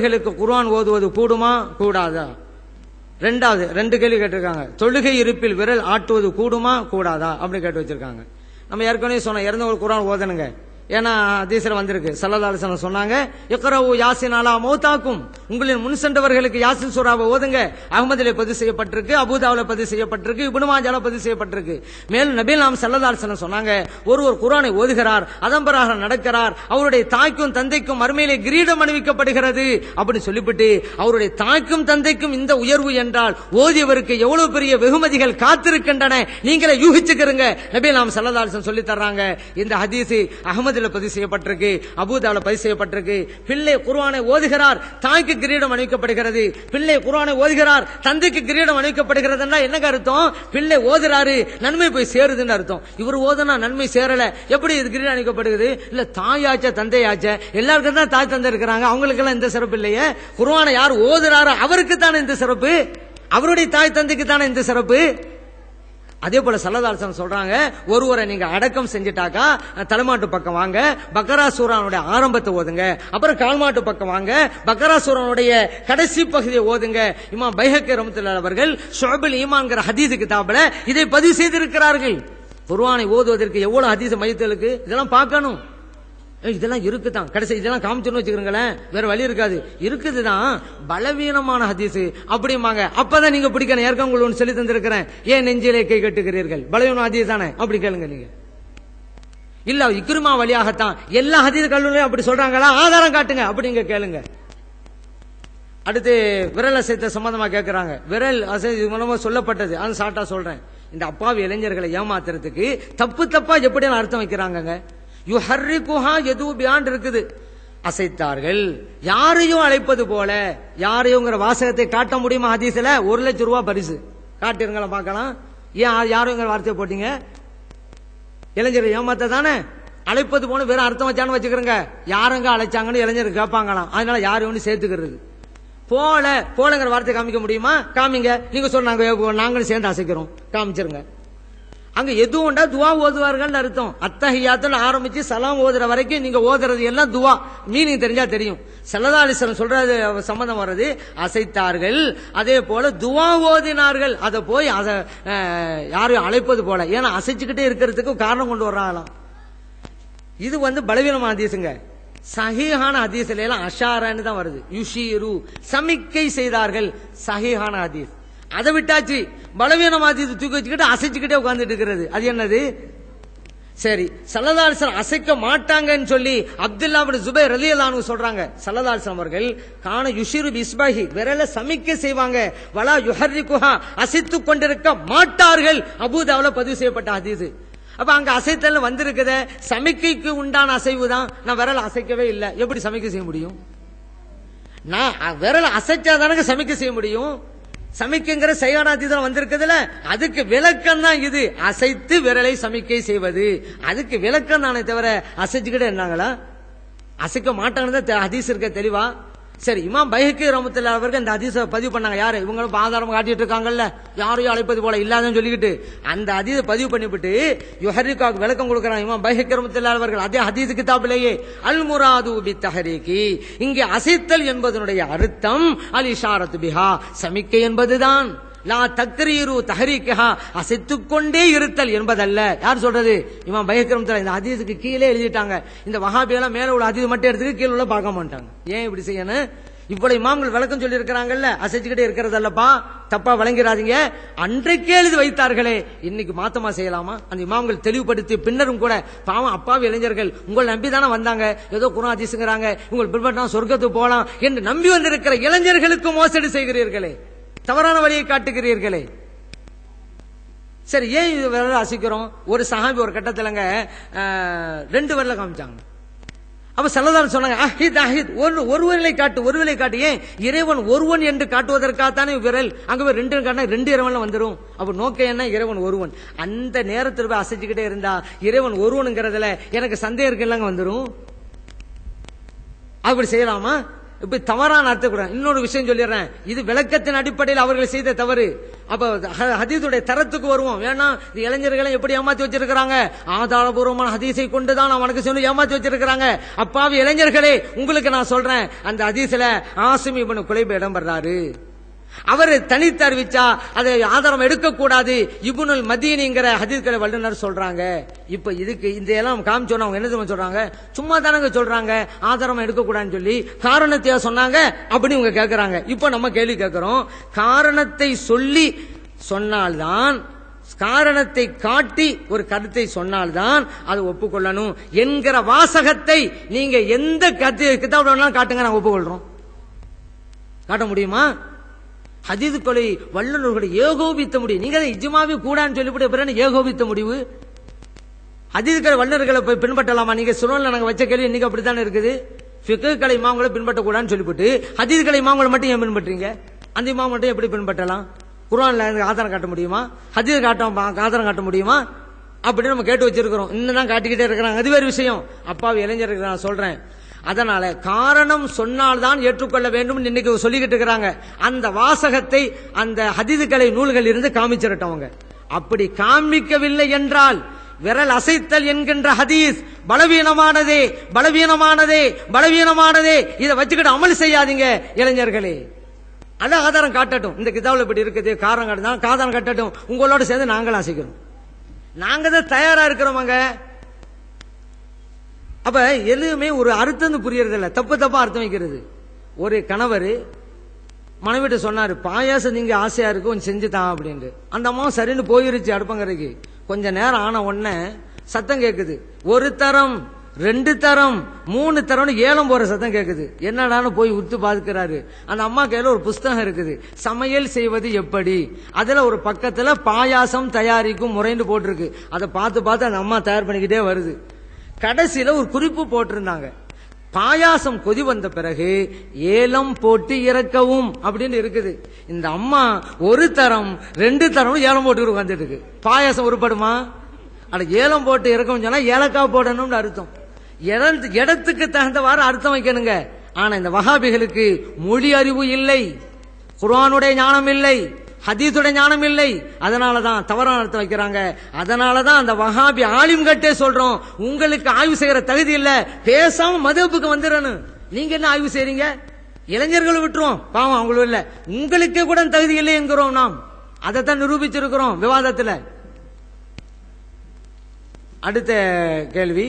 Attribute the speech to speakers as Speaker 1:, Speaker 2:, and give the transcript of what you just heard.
Speaker 1: களுக்கு குர்ஆன் ஓதுவது கூடுமா? கூடாதா? ரெண்டாவது ரெண்டு கேள்வி கேட்டிருக்காங்க. தொழுகை இருப்பில் விரல் ஆட்டுவது கூடுமா? கூடாதா? அப்படின்னு கேட்டு வச்சிருக்காங்க. நம்ம ஏற்கனவே சொன்ன இறந்த ஒரு குரான் ஓதணுங்க. ஏன்னா ஹதீஸ்ல வந்திருக்கு. சல்லல்லாஹு சொன்னாங்க இக்ரவு யாசினாலா மௌத்தாக்கும். மௌதாக்கும் உங்களின் முன் சென்றவர்களுக்கு யாசின் சூறாவை ஓதுங்க. அகமதிலே பதிவு செய்யப்பட்டிருக்கு அபுதாவில் பதிவு செய்யப்பட்டிருக்கு இபுனுமாஜால பதிவு செய்யப்பட்டிருக்கு. மேலும் நபீல் நாம் செல்லதாசனம் சொன்னாங்க ஒருவர் குரானை ஓதுகிறார் அதம்பராக நடக்கிறார் அவருடைய தாய்க்கும் தந்தைக்கும் அருமையிலே கிரீடம் அணிவிக்கப்படுகிறது அப்படின்னு சொல்லிவிட்டு அவருடைய தாய்க்கும் தந்தைக்கும் இந்த உயர்வு என்றால் ஓதியவருக்கு எவ்வளவு பெரிய வெகுமதிகள் காத்திருக்கின்றன நீங்களே யூகிச்சுக்கிறங்க. நபீல் நாம் செல்லதாசன் சொல்லி தர்றாங்க இந்த ஹதீஸ் அகமதுல பதிவு செய்யப்பட்டிருக்கு அபுதாவில் பதிவு செய்யப்பட்டிருக்கு. பிள்ளை குர்வானை ஓதுகிறார் தாய்க்கு கிரீடம் அணிவிக்கப்படுகிறது. பிள்ளை குரானை ஓதுகிறார். தந்தைக்கு கிரீடம் அணிவிக்கப்படுகிறதுனா என்ன அர்த்தம்? பிள்ளை ஓதுறாரு நன்மை போய் சேருதுன்னு அர்த்தம். இவர் ஓதுனா நன்மை சேரல. எப்படி இது கிரீடம் அணிக்கப்படுகிறது இல்ல தாயாச்ச தந்தையாச்ச. எல்லாருக்கும் தான் தாய் தந்தை இருக்கிறாங்க. அவங்களுக்கு எல்லாம் இந்த சிறப்பு இல்லையே? குர்ஆனை யார் ஓதுறாரோ அவருக்கு தானே இந்த சிறப்பு. அவருடைய தாய் தந்தைக்கு தானே இந்த சிறப்பு. அதே போல சல்லதாசன் சொல்றாங்க ஒருவரை நீங்க அடக்கம் செஞ்சுட்டாக்கா தலைமாட்டு பக்கம் வாங்க பக்கராசூரனுடைய ஆரம்பத்தை ஓதுங்க அப்புறம் கால்மாட்டு பக்கம் வாங்க பக்கராசூரனுடைய கடைசி பகுதியை ஓதுங்க. இமா பைஹக்கே ரமத்துல அவர்கள் ஷோபில் ஈமான்கிற ஹதீது கிதாபில் இதை பதிவு செய்திருக்கிறார்கள். குருவானை ஓதுவதற்கு எவ்வளவு மையத்தில் மையத்திற்கு இதெல்லாம் பார்க்கணும். இதெல்லாம் இருக்குதான். கடைசி இதெல்லாம் காமிச்சோன்னு வச்சுக்கிறீங்களேன். வேற வழி இருக்காது. இருக்குதுதான். பலவீனமான ஹதீஸ். அப்படிம்பாங்க. அப்பதான் நீங்க பிடிக்கணும். ஏற்க உங்களுக்கு ஒன்று சொல்லி தந்திருக்கிறேன். ஏன் நெஞ்சிலே கை கட்டுகிறீர்கள்? பலவீனம் ஹதீஸ் தானே அப்படி கேளுங்க நீங்க. இல்ல இக்ருமா வழியாகத்தான். எல்லா ஹதீஸ் கல்லூரியும் அப்படி சொல்றாங்களா? ஆதாரம் காட்டுங்க. அப்படிங்க கேளுங்க. அடுத்து விரல் அசைத்த சம்பந்தமா கேட்கிறாங்க விரல் அசை இது மூலமா சொல்லப்பட்டது. அது சாட்டா சொல்றேன். இந்த அப்பாவி இளைஞர்களை ஏமாத்துறதுக்கு தப்பு தப்பா எப்படி அர்த்தம் வைக்கிறாங்கங்க? யூ ஹர்ரி குஹா எது பியாண்ட் இருக்குது. அசைத்தார்கள். யாரையும் அழைப்பது போல யாரையுங்கிற வாசகத்தை காட்ட முடியுமா ஹதீஸ்ல? ஒரு லட்சம் ரூபாய் பரிசு. காட்டிருங்களா பார்க்கலாம். ஏன் யாருங்கிற வார்த்தையை போட்டீங்க? இளைஞரை ஏமாத்த தானே அழைப்பது போன வேற அர்த்தம் வச்சான்னு வச்சுக்கிறோங்க. யாருங்க அழைச்சாங்கன்னு இளைஞர் கேட்பாங்களாம். அதனால யாரையும் ஒன்று சேர்த்துக்கிறது. போல போலங்கிற வார்த்தை காமிக்க முடியுமா? காமிங்க. நீங்க சொன்னாங்க நாங்களும் சேர்ந்து அசைக்கிறோம். காமிச்சிருங்க. அங்க எதுவும் உண்டா? துவா ஓதுவார்கள் அர்த்தம். அத்தஹியாத்துல ஆரம்பிச்சு சலாம் ஓதுற வரைக்கும் நீங்க ஓதுறது எல்லாம் துவா. மீனிங் தெரிஞ்சா தெரியும். சல்லதாலிசன் சொல்றது சம்பந்தம் வர்றது அசைத்தார்கள் அதே போல துவா ஓதினார்கள். அதை போய் அதை யாரும் யாரையும் அழைப்பது போல. ஏன்னா அசைச்சுக்கிட்டே இருக்கிறதுக்கு காரணம் கொண்டு வர்றாங்களாம். இது வந்து பலவீனமான ஹதீஸுங்க. சஹீஹான ஹதீஸ்ல எல்லாம் அஷாரன்னு தான் வருது. யுஷீரு சமிக்கை செய்தார்கள். சஹீஹான ஹதீஸ். அதை விட்டாச்சு. பலவீனமாத்தி தூக்கி வச்சுக்கிட்டு அசைச்சுக்கிட்டே உட்கார்ந்துட்டு இருக்கிறது. அது என்னது? சரி சல்லதாசன் அசைக்க மாட்டாங்கன்னு சொல்லி அப்துல்லா ஜுபை ரலியலானு சொல்றாங்க. சல்லதாசன் அவர்கள் காண யுஷிரு இஸ்பாஹி விரல சமிக்க செய்வாங்க. வலா யுஹர்ரி குஹா அசைத்து கொண்டிருக்க மாட்டார்கள். அபுதாவில் பதிவு செய்யப்பட்ட ஹதீஸ். அப்ப அங்க அசைத்தல் வந்திருக்குதே சமிக்கைக்கு உண்டான அசைவு தான். நான் விரல அசைக்கவே இல்லை. எப்படி சமைக்க செய்ய முடியும்? நான் அ- விரல அசைச்சாதானங்க சமைக்க செய்ய முடியும்? சமிக்கைங்கிற செயலாதிதான் வந்திருக்குதுல அதுக்கு விளக்கம் தான் இது. அசைத்து விரலை சமிக்கை செய்வது. அதுக்கு விளக்கம் தானே தவிர அசைச்சுக்கிட்டே இருந்தாங்களா? அசைக்க மாட்டாங்கன்னு தான் தெ- இருக்க தெளிவா? சரி இமாம் பைஹக்கி ரமத்துல அவருக்கு அந்த அதிச பதிவு பண்ணாங்க. யாரு? இவங்களும் ஆதாரம் காட்டிட்டு இருக்காங்கல்ல. யாரையும் அழைப்பது போல இல்லாதன்னு சொல்லிக்கிட்டு அந்த அதீத பதிவு பண்ணிவிட்டு யுஹரிகாவுக்கு விளக்கம் கொடுக்குறாங்க இமாம் பைஹக்கி ரமத்துல அவர்கள் அதே ஹதீஸ் கிதாபிலேயே. அல் முராது பி தஹரீகி இங்கே அசைத்தல் என்பதனுடைய அர்த்தம் அல் இஷாரத் பிஹா. சமிக்கை என்பதுதான். லா தக்ரீரு தஹரீக்கஹா அசைத்துக் இருத்தல் என்பதல்ல. யார் சொல்றது? இவன் பயக்கிரம் இந்த ஹதீஸுக்கு கீழே எழுதிட்டாங்க. இந்த வகாபியெல்லாம் மேல உள்ள அதீது மட்டும் எடுத்துக்க கீழே உள்ள பார்க்க மாட்டாங்க. ஏன் இப்படி செய்யணும் இவ்வளவு இமாம்கள் விளக்கம் சொல்லி இருக்கிறாங்கல்ல அசைச்சுக்கிட்டே இருக்கிறதல்லப்பா தப்பா வழங்கிறாதீங்க அன்றைக்கே எழுதி வைத்தார்களே இன்னைக்கு மாத்தமா செய்யலாமா? அந்த இமாம்கள் தெளிவுபடுத்தி பின்னரும் கூட பாவம் அப்பாவி இளைஞர்கள் உங்களை நம்பி தானே வந்தாங்க. ஏதோ குரான் அதிசுங்கிறாங்க உங்கள் பின்பற்றினா சொர்க்கத்துக்கு போகலாம் என்று நம்பி வந்திருக்கிற இளைஞர்களுக்கு மோசடி செய்கிறீர்களே. தவறான வழியை காட்டுகிறீர்களே. சரி ஏன் இது விரல அசைக்கிறோம் ஒரு சஹாபி ஒரு கட்டத்திலங்க ரெண்டு விரல காமிச்சாங்க. அப்ப செல்லதான் சொன்னாங்க அஹித் அஹித் ஒரு ஒரு காட்டு ஒரு காட்டு. ஏன்? இறைவன் ஒருவன் என்று காட்டுவதற்காகத்தானே விரல் அங்க போய் ரெண்டு காட்டினா ரெண்டு இறைவன்ல வந்துடும் அப்ப நோக்க என்ன? இறைவன் ஒருவன். அந்த நேரத்தில் போய் அசைச்சுக்கிட்டே இருந்தா இறைவன் ஒருவனுங்கிறதுல எனக்கு சந்தேகம் இல்லைங்க வந்துடும் அப்படி செய்யலாமா? இப்ப தவறான அர்த்தக்கூடாது இன்னொரு விஷயம் சொல்லிடுறேன். இது விளக்கத்தின் அடிப்படையில் அவர்கள் செய்த தவறு. அப்ப ஹதீஸுடைய தரத்துக்கு வருவோம். வேணா இது இளைஞர்களை எப்படி ஏமாத்தி வச்சிருக்கிறாங்க? ஆதாரபூர்வமான ஹதீஸை கொண்டுதான் அவனுக்கு சொல்லி ஏமாத்தி வச்சிருக்கிறாங்க. அப்பாவி இளைஞர்களே உங்களுக்கு நான் சொல்றேன். அந்த ஹதீஸ்ல ஆசுமி இவனு குலைப்பு இடம் பெறாரு. அவர் தனித்து அறிவிச்சா அதை ஆதாரம் எடுக்கக்கூடாது. இபுனுல் மதியனிங்கிற ஹதீஸ்களை வல்லுநர் சொல்றாங்க. இப்ப இதுக்கு இந்த எல்லாம் காமிச்சோன்னா அவங்க என்ன சொல்றாங்க? சும்மா தானங்க சொல்றாங்க. ஆதாரம் எடுக்கக்கூடாதுன்னு சொல்லி காரணத்தையா சொன்னாங்க அப்படின்னு இவங்க கேட்கறாங்க இப்ப நம்ம கேள்வி கேட்கிறோம் காரணத்தை சொல்லி சொன்னால்தான் காரணத்தை காட்டி ஒரு கருத்தை சொன்னால்தான் அதை ஒப்புக்கொள்ளணும் என்கிற வாசகத்தை நீங்க எந்த கத்து கிதாப் வேணாலும் காட்டுங்க நாங்கள் ஒப்புக்கொள்றோம். காட்ட முடியுமா? ஹதீது கொலை வல்லுநர்களை ஏகோபித்த முடியும் நீங்க நிஜமாவே இஜ்மாவே கூடான்னு சொல்லிவிட்டு பிறகு ஏகோபித்த முடிவு. கலை வல்லுநர்களை போய் பின்பற்றலாமா? நீங்க சுனல்ல நாங்க வச்ச கேள்வி இன்னைக்கு அப்படித்தானே இருக்குது? ஃபிக்கு கலை இமாம்களை பின்பற்றக்கூடாதுன்னு சொல்லிவிட்டு ஹதீது கலை இமாம்களை மட்டும் ஏன் பின்பற்றீங்க அந்த இமாம் மட்டும் எப்படி பின்பற்றலாம்? குரான்ல எனக்கு ஆதாரம் காட்ட முடியுமா? ஹதீது காட்ட ஆதாரம் காட்ட முடியுமா? அப்படின்னு நம்ம கேட்டு வச்சிருக்கிறோம். இன்னும் தான் காட்டிக்கிட்டே இருக்கிறாங்க. அது வேறு விஷயம். அப்பாவி இளைஞருக்கு நான் சொல்றேன். அதனால காரணம் சொன்னால்தான் ஏற்றுக்கொள்ள வேண்டும் இன்னைக்கு சொல்லிக்கிட்டு இருக்கிறாங்க. அந்த வாசகத்தை அந்த ஹதீதுகளை நூல்கள் இருந்து காமிச்சிருட்டவங்க அப்படி காமிக்கவில்லை என்றால் விரல் அசைத்தல் என்கின்ற ஹதீஸ் பலவீனமானதே பலவீனமானதே பலவீனமானதே. இதை வச்சுக்கிட்டு அமல் செய்யாதீங்க இளைஞர்களே. அத ஆதாரம் காட்டட்டும். இந்த கிதாவில் இப்படி இருக்குது காரணம் காட்டுதான் காதாரம் காட்டட்டும். உங்களோட சேர்ந்து நாங்களும் அசைக்கிறோம் நாங்க தான் தயாரா இருக்கிறோமாங்க அப்ப எதுவுமே ஒரு அர்த்தம் புரியறது இல்ல தப்பு தப்பா அர்த்தம் வைக்கிறது. ஒரு கணவர் மனைவிட்ட சொன்னாரு பாயாசம் நீங்க ஆசையா இருக்கு கொஞ்சம் செஞ்சு தான் அப்படின்ட்டு. அந்த அம்மா சரின்னு போயிருச்சு அடுப்பங்கரைக்கு. கொஞ்ச நேரம் ஆன உடனே சத்தம் கேக்குது. ஒரு தரம் ரெண்டு தரம் மூணு தரம்னு ஏலம் போற சத்தம் கேக்குது. என்னடான்னு போய் உத்து பாதுக்கிறாரு அந்த அம்மா கையில ஒரு புஸ்தகம் இருக்குது. சமையல் செய்வது எப்படி? அதுல ஒரு பக்கத்துல பாயாசம் தயாரிக்கும் முறைந்து போட்டிருக்கு. அதை பார்த்து பார்த்து அந்த அம்மா தயார் பண்ணிக்கிட்டே வருது. கடைசியில ஒரு குறிப்பு போட்டிருந்தாங்க. பாயாசம் கொதி வந்த பிறகு ஏலம் போட்டு இறக்கவும் அப்படின்னு இருக்குது. இந்த அம்மா ஒரு தரம் ரெண்டு தரம் ஏலம் போட்டு உட்காந்துட்டு இருக்கு. பாயாசம் உருப்படுமா அட ஏலம் போட்டு இறக்கணும் சொன்னா ஏலக்காய் போடணும்னு அர்த்தம். இடத்துக்கு இடத்துக்கு தகுந்தவாறு அர்த்தம் வைக்கணுங்க. ஆனா இந்த வகாபிகளுக்கு மொழி அறிவு இல்லை. குர்ஆனுடைய ஞானம் இல்லை. ஹதீஸுடைய ஞானம் இல்லை. அதனாலதான் தவறான அர்த்தம் வைக்கிறாங்க. அதனாலதான் அந்த வஹாபி ஆலிம் கட்டே சொல்றோம். உங்களுக்கு ஆய்வு செய்யற தகுதி இல்ல. பேசாம மதுப்புக்கு வந்துடணும் நீங்க என்ன ஆய்வு செய்றீங்க? இளைஞர்களை விட்டுரும் பாவம் அவங்களும் இல்ல. உங்களுக்கே கூட தகுதி இல்லை என்கிறோம் நாம். அதைத்தான் நிரூபிச்சிருக்கிறோம் விவாதத்துல. அடுத்த கேள்வி.